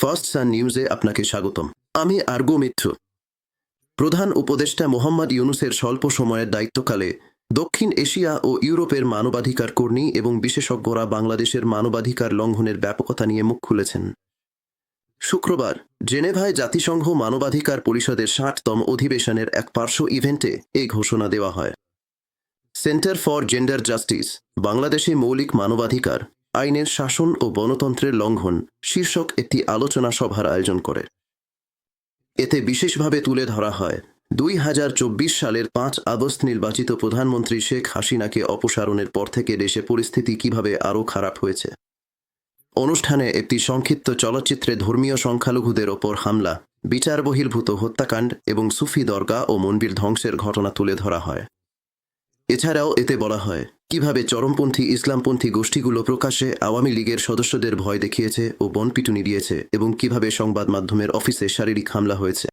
First সান নিউজে আপনাকে স্বাগতম। আমি আর্গো মিত্র। প্রধান উপদেষ্টা মোহাম্মদ ইউনুসের স্বল্প সময়ের দায়িত্বকালে দক্ষিণ এশিয়া ও ইউরোপের মানবাধিকার কর্মী এবং বিশেষজ্ঞরা বাংলাদেশের মানবাধিকার লঙ্ঘনের ব্যাপকতা নিয়ে মুখ খুলেছেন। শুক্রবার জেনেভায় জাতিসংঘ মানবাধিকার পরিষদের ষাটতম অধিবেশনের এক পার্শ্ব ইভেন্টে এই ঘোষণা দেওয়া হয়। সেন্টার ফর জেন্ডার জাস্টিস, বাংলাদেশে মৌলিক মানবাধিকার আইনের শাসন ও গণতন্ত্রের লঙ্ঘন শীর্ষক একটি আলোচনা সভার আয়োজন করে। এতে বিশেষভাবে তুলে ধরা হয়, দুই হাজার চব্বিশ সালের পাঁচ আগস্ট নির্বাচিত প্রধানমন্ত্রী শেখ হাসিনাকে অপসারণের পর থেকে দেশে পরিস্থিতি কীভাবে আরও খারাপ হয়েছে। অনুষ্ঠানে একটি সংক্ষিপ্ত চলচ্চিত্রে ধর্মীয় সংখ্যালঘুদের ওপর হামলা বিচার বহির্ভূত হত্যাকাণ্ড এবং সুফি দরগা ও মন্দির ধ্বংসের ঘটনা তুলে ধরা হয়। এছাড়াও এতে বলা হয়, কীভাবে চরমপন্থী, ইসলামপন্থী গোষ্ঠীগুলো প্রকাশ্যে আওয়ামী লীগের সদস্যদের ভয় দেখিয়েছে ও বনপিটুনি দিয়েছে এবং কীভাবে সংবাদ মাধ্যমের অফিসে শারীরিক হামলা হয়েছে।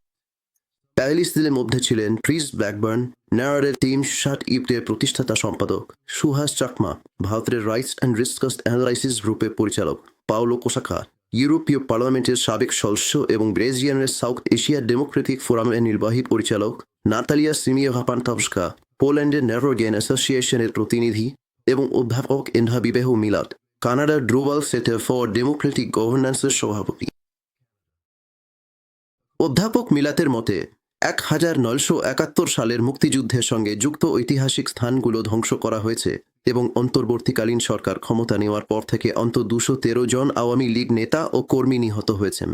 প্যারিলিসদের মধ্যে ছিলেন ট্রিস ব্ল্যাকবার্ন, নায়ারের টিম শাট ইপ্টের প্রতিষ্ঠাতা সম্পাদক, সুহাস চাকমা, ভারতের রাইটস অ্যান্ড রিস্কস্ট অ্যানালাইসিস গ্রুপের পরিচালক, পাওলো কোসাকা, ইউরোপীয় পার্লামেন্টের সাবেক সদস্য এবং ব্রেজিয়ানের সাউথ এশিয়া ডেমোক্রেটিক ফোরামের নির্বাহী পরিচালক, নাতালিয়া সিমিয়া ভাপান্তাভস্কা পোল্যান্ডের ন্যারোগেন অ্যাসোসিয়েশনের প্রতিনিধি এবং অধ্যাপক এন্ডা বিবেহ মিলাদ, কানাডার ড্রোবাল সেন্টার ফর ডেমোক্রেটিক গভর্নেন্সের সভাপতি। অধ্যাপক মিলাতের মতে, এক হাজার নয়শো একাত্তর সালের মুক্তিযুদ্ধের সঙ্গে যুক্ত ঐতিহাসিক স্থানগুলো ধ্বংস করা হয়েছে এবং অন্তর্বর্তীকালীন সরকার ক্ষমতা নেওয়ার পর থেকে অন্ত দুশো তেরো জন আওয়ামী লীগ নেতা ও কর্মী নিহত হয়েছেন।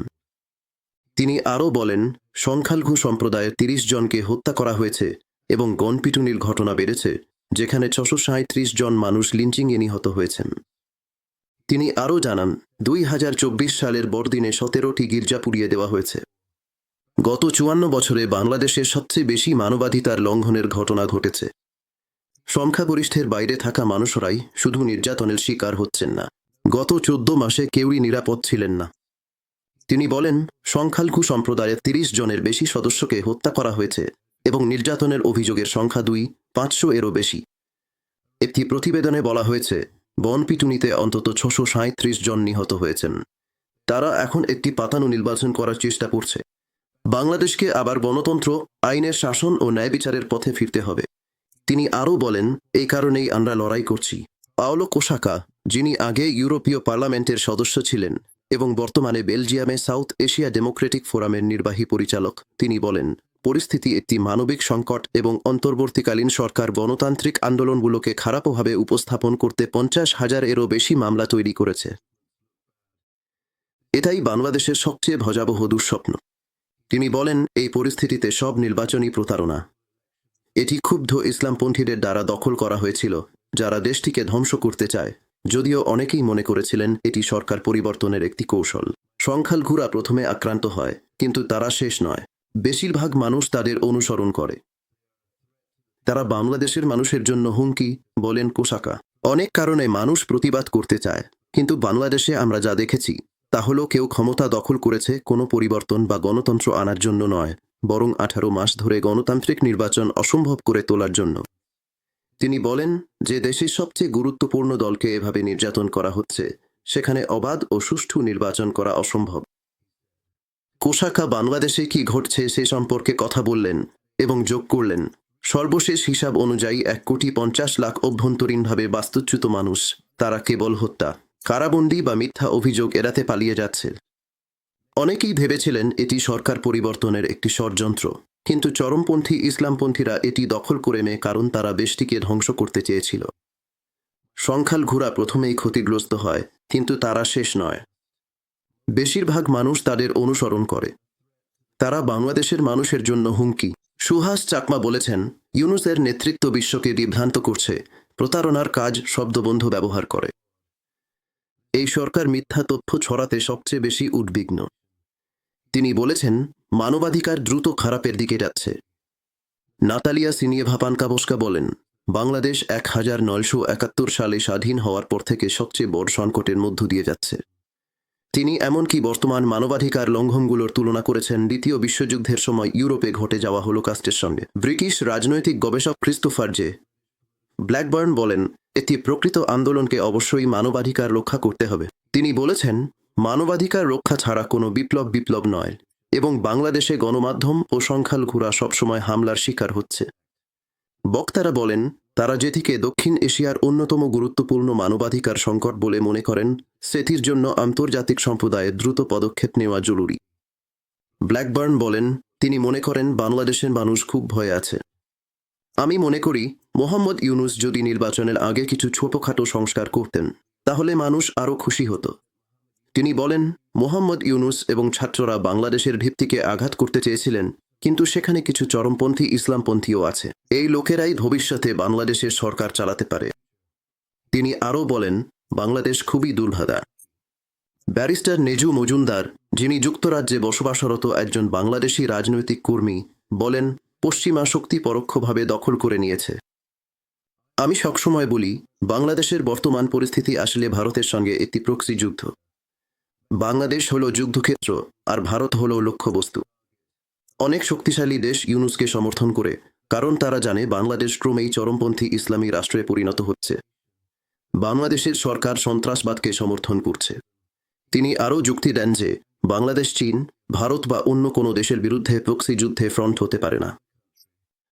তিনি আরও বলেন, সংখ্যালঘু সম্প্রদায়ের তিরিশ জনকে হত্যা করা হয়েছে এবং গণপিটুনির ঘটনা বেড়েছে, যেখানে ছশো সাঁত্রিশ জন মানুষ লিঞ্চিংয়ে নিহত হয়েছেন। তিনি আরও জানান, দুই হাজার চব্বিশ সালের বড়দিনে সতেরোটি গির্জা পুড়িয়ে দেওয়া হয়েছে। গত চুয়ান্ন বছরে বাংলাদেশের সবচেয়ে বেশি মানবাধিকার লঙ্ঘনের ঘটনা ঘটেছে। সংখ্যাগরিষ্ঠের বাইরে থাকা মানুষরাই শুধু নির্যাতনের শিকার হচ্ছেন না। গত চোদ্দ মাসে কেউই নিরাপদ ছিলেন না। তিনি বলেন, সংখ্যালঘু সম্প্রদায়ের তিরিশ জনের বেশি সদস্যকে হত্যা করা হয়েছে এবং নির্যাতনের অভিযোগের সংখ্যা দুই, পাঁচশো এরও বেশি। একটি প্রতিবেদনে বলা হয়েছে বনপিটুনিতে অন্তত ছশো সাঁত্রিশ জন নিহত হয়েছেন। তারা এখন একটি পাতানো নির্বাচন করার চেষ্টা করছে। বাংলাদেশকে আবার গণতন্ত্র, আইনের শাসন ও ন্যায় বিচারের পথে ফিরতে হবে। তিনি আরও বলেন, এই কারণেই আমরা লড়াই করছি। পাওলো কোশাকা যিনি আগে ইউরোপীয় পার্লামেন্টের সদস্য ছিলেন এবং বর্তমানে বেলজিয়ামে সাউথ এশিয়া ডেমোক্রেটিক ফোরামের নির্বাহী পরিচালক, তিনি বলেন পরিস্থিতি একটি মানবিক সংকট এবং অন্তর্বর্তীকালীন সরকার গণতান্ত্রিক আন্দোলনগুলোকে খারাপভাবে উপস্থাপন করতে পঞ্চাশ হাজার এরও বেশি মামলা তৈরি করেছে। এটাই বাংলাদেশের সবচেয়ে ভজাবহ দুঃস্বপ্ন। তিনি বলেন, এই পরিস্থিতিতে সব নির্বাচনী প্রতারণা। এটি ক্ষুব্ধ ইসলামপন্থীদের দ্বারা দখল করা হয়েছিল, যারা দেশটিকে ধ্বংস করতে চায়। যদিও অনেকেই মনে করেছিলেন, এটি সরকার পরিবর্তনের একটি কৌশল। সংখ্যালঘুরা প্রথমে আক্রান্ত হয়, কিন্তু তারা শেষ নয়। বেশিরভাগ মানুষ তাদের অনুসরণ করে। তারা বাংলাদেশের মানুষের জন্য হুমকি বলেন কোসাকা। অনেক কারণে মানুষ প্রতিবাদ করতে চায়, কিন্তু বাংলাদেশে আমরা যা দেখেছি, তা হলো কেউ ক্ষমতা দখল করেছে কোনো পরিবর্তন বা গণতন্ত্র আনার জন্য নয়, বরং আঠারো মাস ধরে গণতান্ত্রিক নির্বাচন অসম্ভব করে তোলার জন্য। তিনি বলেন যে দেশের সবচেয়ে গুরুত্বপূর্ণ দলকে এভাবে নির্যাতন করা হচ্ছে, সেখানে অবাধ ও সুষ্ঠু নির্বাচন করা অসম্ভব। কোশাকা বাংলাদেশে কি ঘটছে সে সম্পর্কে কথা বললেন এবং যোগ করলেন। সর্বশেষ হিসাব অনুযায়ী এক কোটি পঞ্চাশ লাখ অভ্যন্তরীণভাবে বাস্তুচ্যুত মানুষ, তারা কেবল হত্যা, কারাবন্দি বা মিথ্যা অভিযোগ এড়াতে পালিয়ে যাচ্ছে। অনেকেই ভেবেছিলেন এটি সরকার পরিবর্তনের একটি ষড়যন্ত্র, কিন্তু চরমপন্থী ইসলামপন্থীরা এটি দখল করে নেয় কারণ তারা দেশটিকে ধ্বংস করতে চেয়েছিল। সংখ্যাল সংখ্যালঘুরা প্রথমেই ক্ষতিগ্রস্ত হয়, কিন্তু তারা শেষ নয়। বেশিরভাগ মানুষ তাদের অনুসরণ করে। তারা বাংলাদেশের মানুষের জন্য হুমকি। সুহাস চাকমা বলেছেন, ইউনুসের নেতৃত্ব বিশ্বকে বিভ্রান্ত করছে। প্রতারণার কাজ শব্দবন্ধ ব্যবহার করে। এই সরকার মিথ্যা তথ্য ছড়াতে সবচেয়ে বেশি উদ্বিগ্ন। তিনি বলেছেন, মানবাধিকার দ্রুত খারাপের দিকে যাচ্ছে। নাতালিয়া সিনিয়ে ভাপানকাবস্কা বলেন, বাংলাদেশ এক হাজার নয়শো একাত্তর সালে স্বাধীন হওয়ার পর থেকে সবচেয়ে বড় সংকটের মধ্য দিয়ে যাচ্ছে। তিনি এমনকি বর্তমান মানবাধিকার লঙ্ঘনগুলোর তুলনা করেছেন দ্বিতীয় বিশ্বযুদ্ধের সময় ইউরোপে ঘটে যাওয়া হলোকাস্টের সঙ্গে। ব্রিটিশ রাজনৈতিক গবেষক ক্রিস্টোফার জে ব্ল্যাকবার্ন বলেন, একটি প্রকৃত আন্দোলনকে অবশ্যই মানবাধিকার রক্ষা করতে হবে। তিনি বলেছেন, মানবাধিকার রক্ষা ছাড়া কোনো বিপ্লব বিপ্লব নয় এবং বাংলাদেশে গণমাধ্যম ও সংখ্যালঘুরা সবসময় হামলার শিকার হচ্ছে। বক্তারা বলেন তারা যেটিকে দক্ষিণ এশিয়ার অন্যতম গুরুত্বপূর্ণ মানবাধিকার সংকট বলে মনে করেন, সেটির জন্য আন্তর্জাতিক সম্প্রদায়ের দ্রুত পদক্ষেপ নেওয়া জরুরি। ব্ল্যাকবার্ন বলেন, তিনি মনে করেন বাংলাদেশের মানুষ খুব ভয়ে আছে। আমি মনে করি, মোহাম্মদ ইউনুস যদি নির্বাচনের আগে কিছু ছোটখাটো সংস্কার করতেন, তাহলে মানুষ আরও খুশি হতো। তিনি বলেন, মোহাম্মদ ইউনুস এবং ছাত্ররা বাংলাদেশের ভিত্তিকে আঘাত করতে চেয়েছিলেন কিন্তু সেখানে কিছু চরমপন্থী ইসলামপন্থীও আছে। এই লোকেরাই ভবিষ্যতে বাংলাদেশের সরকার চালাতে পারে। তিনি আরও বলেন, বাংলাদেশ খুবই দুর্ভাদা ব্যারিস্টার নেজু মজুমদার, যিনি যুক্তরাজ্যে বসবাসরত একজন বাংলাদেশি রাজনৈতিক কর্মী, বলেন, পশ্চিমা শক্তি পরোক্ষভাবে দখল করে নিয়েছে। আমি সবসময় বলি, বাংলাদেশের বর্তমান পরিস্থিতি আসলে ভারতের সঙ্গে একটি প্রক্সি যুদ্ধ। বাংলাদেশ হল যুদ্ধক্ষেত্র, আর ভারত হল লক্ষ্যবস্তু। অনেক শক্তিশালী দেশ ইউনুসকে সমর্থন করে, কারণ তারা জানে বাংলাদেশ ক্রমেই চরমপন্থী ইসলামী রাষ্ট্রে পরিণত হচ্ছে। বাংলাদেশের সরকার সন্ত্রাসবাদকে সমর্থন করছে। তিনি আরও যুক্তি দেন যে, বাংলাদেশ, চীন, ভারত বা অন্য কোনো দেশের বিরুদ্ধে প্রক্সি যুদ্ধে ফ্রন্ট হতে পারে না।